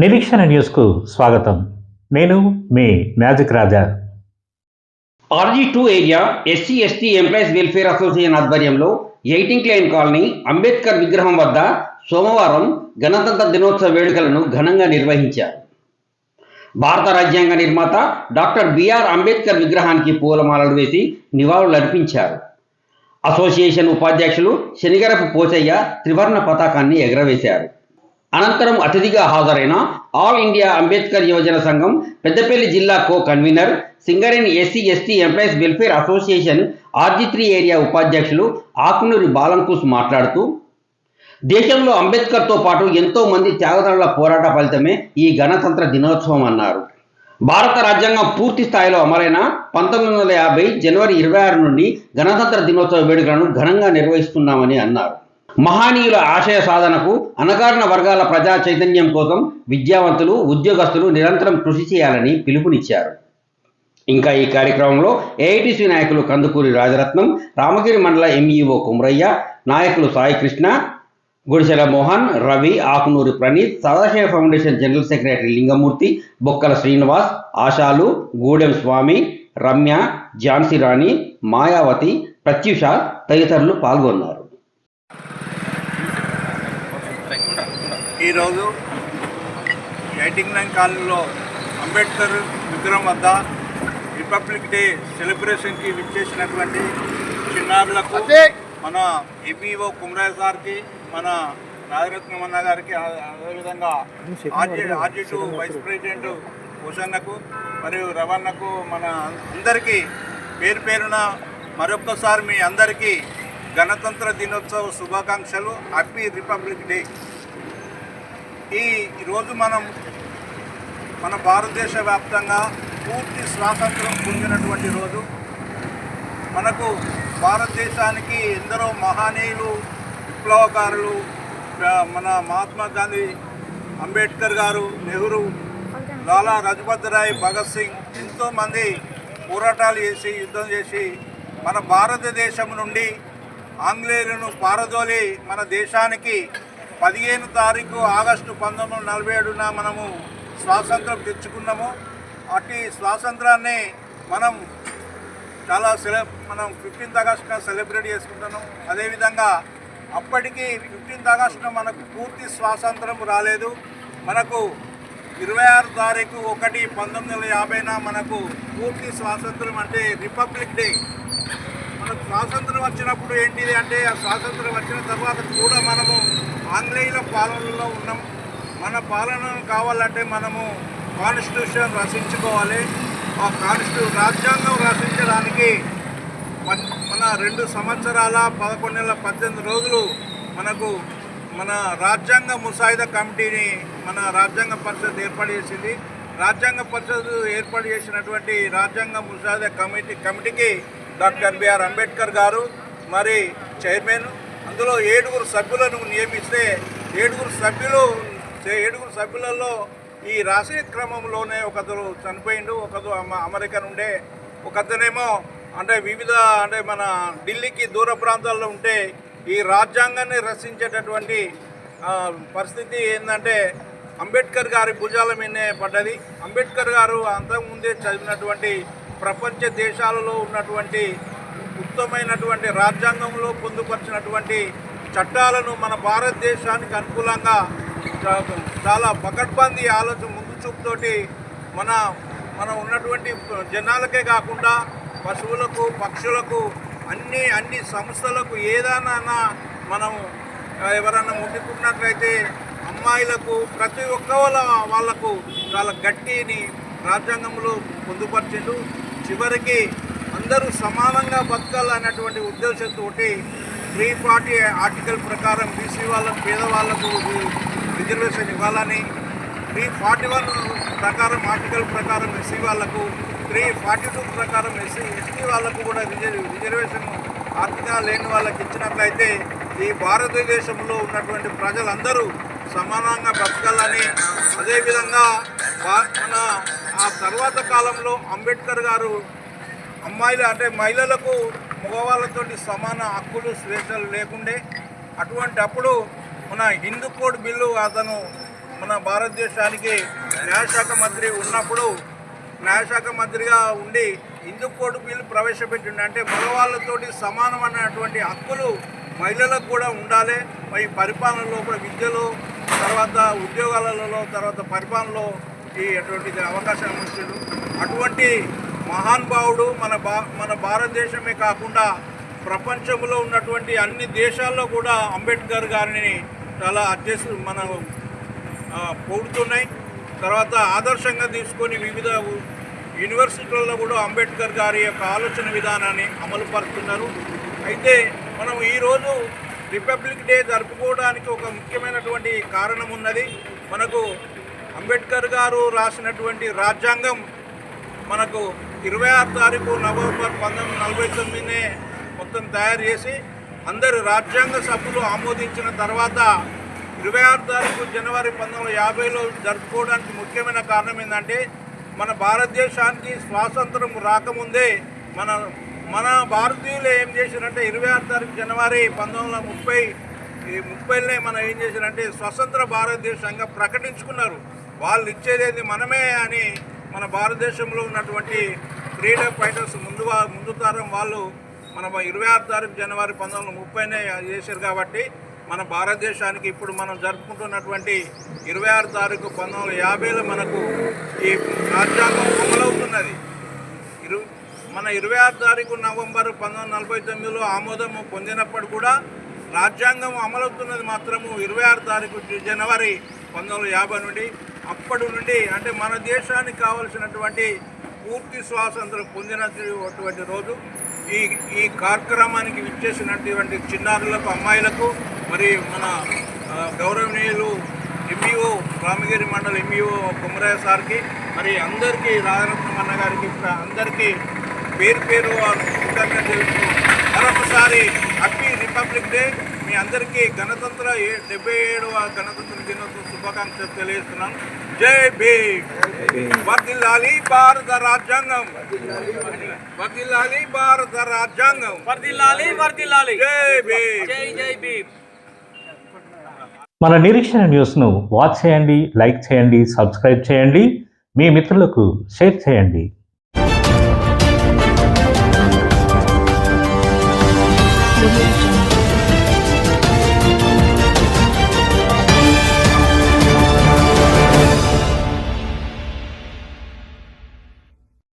నిరీక్షణ న్యూస్కు స్వాగతం. నేను మీ magic Raja. RG two area SC ST employees welfare association ఆధ్వర్యంలో ఎయిటింగ్ లైన్ కాలనీ అంబేద్కర్ విగ్రహం వద్ద సోమవారం గణతంత్ర దినోత్సవ వేడుకలను ఘనంగా నిర్వహించారు. భారత రాజ్యాంగ నిర్మాత డాక్టర్ బిఆర్ అంబేద్కర్ విగ్రహానికి పూలమాలలు వేసి నివాళులు అర్పించారు. అసోసియేషన్ ఉపాధ్యక్షులు శనిగరపు పోచయ్య త్రివర్ణ పతాకాన్ని ఎగరవేశారు. అనంతరం అతిథిగా హాజరైన ఆల్ ఇండియా అంబేద్కర్ యువజన సంఘం పెద్దపల్లి జిల్లా co convener Singareni SC ST employees welfare association RG area ఉపాధ్యక్షులు ఆకునూరి బాలంకూస్ మాట్లాడుతూ దేశంలో అంబేద్కర్తో పాటు ఎంతో మంది త్యాగదారుల పోరాట ఫలితమే ఈ గణతంత్ర దినోత్సవం అన్నారు. భారత రాజ్యాంగం పూర్తి స్థాయిలో అమలైన పంతొమ్మిది వందల యాభై జనవరి ఇరవై ఆరు నుండి గణతంత్ర దినోత్సవ వేడుకలను ఘనంగా నిర్వహిస్తున్నామని అన్నారు. మహానీయుల ఆశయ సాధనకు అనగారిన వర్గాల ప్రజా చైతన్యం కోసం విద్యావంతులు ఉద్యోగస్తులు నిరంతరం కృషి చేయాలని పిలుపునిచ్చారు. ఇంకా ఈ కార్యక్రమంలో ఏఐటీసీ నాయకులు కందుకూరి రాజరత్నం రామగిరి మండల ఎంఈఓ కుమరయ్య నాయకులు Sai Krishna Gudisela Mohan Ravi Akunuri Praneeth Sadashiva foundation general secretary Lingamurthy Bokkala Srinivas ఆశాలు Gudem స్వామి రమ్య ఝాన్సీ రాణి మాయావతి ప్రత్యూష తదితరులు పాల్గొన్నారు. ఈరోజు ఎయిటింగ్ నైన్ కాలనీలో అంబేద్కర్ విగ్రహం వద్ద రిపబ్లిక్ డే సెలబ్రేషన్కి విచ్చేసినటువంటి చిన్నారులకు మన ఎంఈఓ కుమరాజ్ గారికి మన నాగరత్నమన్న గారికి అదేవిధంగా RG RG two vice president భూషణకు మరియు రవణకు మన అందరికీ పేరు పేరున మరొక్కసారి మీ అందరికీ గణతంత్ర దినోత్సవ శుభాకాంక్షలు. హ్యాపీ రిపబ్లిక్ డే ఈ ఈరోజు మనం మన భారతదేశ వ్యాప్తంగా పూర్తి స్వాతంత్రం పొందినటువంటి రోజు. మనకు భారతదేశానికి ఎందరో మహానీయులు విప్లవకారులు మన మహాత్మా గాంధీ అంబేద్కర్ గారు నెహ్రూ లాలా లజపత్ రాయ్ భగత్ సింగ్ ఎంతోమంది పోరాటాలు చేసి యుద్ధం చేసి మన భారతదేశం నుండి ఆంగ్లేయులను పారదోలి మన దేశానికి పదిహేను తారీఖు ఆగస్టు పంతొమ్మిది వందల నలభై ఏడున మనము స్వాతంత్రం తెచ్చుకున్నాము. అట్టి స్వాతంత్రాన్ని మనం చాలా సెల మనం ఫిఫ్టీన్త్ ఆగస్టున సెలబ్రేట్ చేసుకుంటున్నాం అదేవిధంగా అప్పటికి ఫిఫ్టీన్త్ ఆగస్టున మనకు పూర్తి స్వాతంత్రం రాలేదు. మనకు ఇరవై ఆరు తారీఖు ఒకటి పంతొమ్మిది వందల యాభైన మనకు పూర్తి స్వాతంత్రం అంటే రిపబ్లిక్ డే. మనకు స్వాతంత్రం వచ్చినప్పుడు ఏంటిది అంటే ఆ స్వాతంత్రం వచ్చిన తర్వాత కూడా మనము ఆంగ్లేయుల పాలనలో ఉన్నాం. మన పాలన కావాలంటే మనము కాన్స్టిట్యూషన్ రచించుకోవాలి. ఆ కాన్స్టిట్యూ రాజ్యాంగం రచించడానికి మన- మన రెండు సంవత్సరాల పదకొండు నెలల పద్దెనిమిది రోజులు మనకు మన రాజ్యాంగ ముసాయిదా కమిటీని మన రాజ్యాంగ పరిషత్ ఏర్పాటు చేసింది. రాజ్యాంగ పరిషత్ ఏర్పాటు చేసినటువంటి రాజ్యాంగ ముసాయిదా కమిటీ కమిటీకి డాక్టర్ బిఆర్ అంబేద్కర్ గారు మరి చైర్మన్ అందులో ఏడుగురు సభ్యులను నియమిస్తే ఏడుగురు సభ్యులు ఏడుగురు సభ్యులలో ఈ రాసే క్రమంలోనే ఒకరు చనిపోయిండు ఒకరు అమెరికా అమెరికన్ ఒకతనేమో అంటే వివిధ అంటే మన ఢిల్లీకి దూర ప్రాంతాల్లో ఉంటే ఈ రాజ్యాంగాన్ని రచించేటటువంటి పరిస్థితి ఏంటంటే అంబేద్కర్ గారి భుజాల మీదనే పడ్డది. అంబేద్కర్ గారు అంతకుముందే చదివినటువంటి ప్రపంచ దేశాలలో ఉన్నటువంటి ఉత్తమైనటువంటి రాజ్యాంగంలో పొందుపరిచినటువంటి చట్టాలను మన భారతదేశానికి అనుకూలంగా చాలా పకడ్బందీ ఆలోచన ముందు చూపుతోటి మన మనం ఉన్నటువంటి జనాలకే కాకుండా పశువులకు పక్షులకు అన్ని అన్ని సంస్థలకు ఏదైనా మనం ఎవరన్నా ముట్టుకున్నట్లయితే అమ్మాయిలకు ప్రతి ఒక్క వాళ్ళ వాళ్ళకు చాలా గట్టిని రాజ్యాంగంలో పొందుపరిచిండు. చివరికి అందరూ సమానంగా బతకాలన్నటువంటి ఉద్దేశంతో త్రీ ఫార్టీ ఆర్టికల్ ప్రకారం బీసీ వాళ్ళకు పేదవాళ్ళకు రిజర్వేషన్ ఇవ్వాలని త్రీ ఫార్టీ వన్ ప్రకారం ఆర్టికల్ ప్రకారం ఎస్సీ వాళ్ళకు త్రీ ఫార్టీ టూ ప్రకారం ఎస్సీ ఎస్టీ వాళ్ళకు కూడా రిజర్వ్ రిజర్వేషన్ ఆర్థికంగా లేని వాళ్ళకి ఇచ్చినట్లయితే ఈ భారతదేశంలో ఉన్నటువంటి ప్రజలందరూ సమానంగా బతకాలని అదేవిధంగా మన ఆ తర్వాత కాలంలో అంబేద్కర్ గారు అమ్మాయిలు అంటే మహిళలకు మగవాళ్ళతో సమాన హక్కులు స్వేచ్ఛలు లేకుండే అటువంటి అప్పుడు మన హిందూ కోడ్ బిల్లు అతను మన భారతదేశానికి న్యాయశాఖ మంత్రి ఉన్నప్పుడు న్యాయశాఖ మంత్రిగా ఉండి హిందూ కోడ్ బిల్లు ప్రవేశపెట్టిండు. అంటే మగవాళ్ళతోటి సమానమైనటువంటి హక్కులు మహిళలకు కూడా ఉండాలి. మరి పరిపాలనలో కూడా విద్యలో తర్వాత ఉద్యోగాలలో తర్వాత పరిపాలనలో అటువంటి అవకాశం ఇచ్చిండు అటువంటి మహానుభావుడు మన భా మన భారతదేశమే కాకుండా ప్రపంచంలో ఉన్నటువంటి అన్ని దేశాల్లో కూడా అంబేద్కర్ గారిని చాలా అధ్యక్ష మన పోడుతున్నాయి పొగుడుతున్నాయి. తర్వాత ఆదర్శంగా తీసుకొని వివిధ యూనివర్సిటీలలో కూడా అంబేద్కర్ గారి యొక్క ఆలోచన విధానాన్ని అమలు పరుస్తున్నారు అయితే మనం ఈరోజు రిపబ్లిక్ డే జరుపుకోవడానికి ఒక ముఖ్యమైనటువంటి కారణం ఉన్నది. మనకు అంబేద్కర్ గారు రాసినటువంటి రాజ్యాంగం మనకు ఇరవై ఆరు తారీఖు నవంబర్ పంతొమ్మిది నలభై తొమ్మిదినే మొత్తం తయారు చేసి అందరు రాజ్యాంగ సభ్యులు ఆమోదించిన తర్వాత ఇరవై ఆరు తారీఖు జనవరి పంతొమ్మిది వందల యాభైలో జరుపుకోవడానికి ముఖ్యమైన కారణం ఏంటంటే మన భారతదేశానికి స్వాతంత్రం రాకముందే మన మన భారతీయులు ఏం చేశారంటే ఇరవై ఆరు తారీఖు జనవరి పంతొమ్మిది వందల ముప్పై ఈ ముప్పైలోనే మనం ఏం చేశారంటే స్వతంత్ర భారతదేశంగా ప్రకటించుకున్నారు. వాళ్ళు ఇచ్చేది మనమే అని మన భారతదేశంలో ఉన్నటువంటి ఫ్రీడమ్ ఫైటర్స్ ముందు ముందు తరం వాళ్ళు మన ఇరవై ఆరు తారీఖు జనవరి పంతొమ్మిది వందల ముప్పైనే చేశారు కాబట్టి మన భారతదేశానికి ఇప్పుడు మనం జరుపుకుంటున్నటువంటి ఇరవై ఆరు తారీఖు పంతొమ్మిది వందల యాభైలో మనకు ఈ రాజ్యాంగం అమలవుతున్నది. ఇరు మన ఇరవై ఆరు తారీఖు నవంబర్ పంతొమ్మిది వందల నలభై తొమ్మిదిలో ఆమోదం పొందినప్పుడు కూడా రాజ్యాంగం అమలవుతున్నది మాత్రము ఇరవై ఆరు తారీఖు జనవరి పంతొమ్మిది వందల యాభై నుండి అప్పటి నుండి అంటే మన దేశానికి కావలసినటువంటి పూర్తి స్వాతంత్రం పొందినటువంటి రోజు. ఈ ఈ కార్యక్రమానికి విచ్చేసినటువంటి చిన్నారులకు అమ్మాయిలకు మరి మన గౌరవనీయులు ఎంఈఓ రామగిరి మండల ఎంఈఓ కుమరయ్య సార్కి మరి అందరికీ రాజరత్నం అన్న గారికి అందరికీ పేరు పేరు కృతజ్ఞతలు తెలుపుతూ మరొకసారి హ్యాపీ రిపబ్లిక్ డే. మీ అందరికీ గణతంత్ర డెబ్బై ఏడవ గణతంత్ర దినోత్సవ శుభాకాంక్షలు తెలియజేస్తున్నాను జై భీమ్. వర్దిల్లాలి భారత రాజ్యాంగం. వర్దిల్లాలి భారత రాజ్యాంగం. వర్దిల్లాలి వర్దిల్లాలి జై భీమ్. జై జై భీమ్. మన నిరీక్షణ న్యూస్ను వాచ్ చేయండి లైక్ చేయండి సబ్స్క్రైబ్ చేయండి. మీ మిత్రులకు షేర్ చేయండి.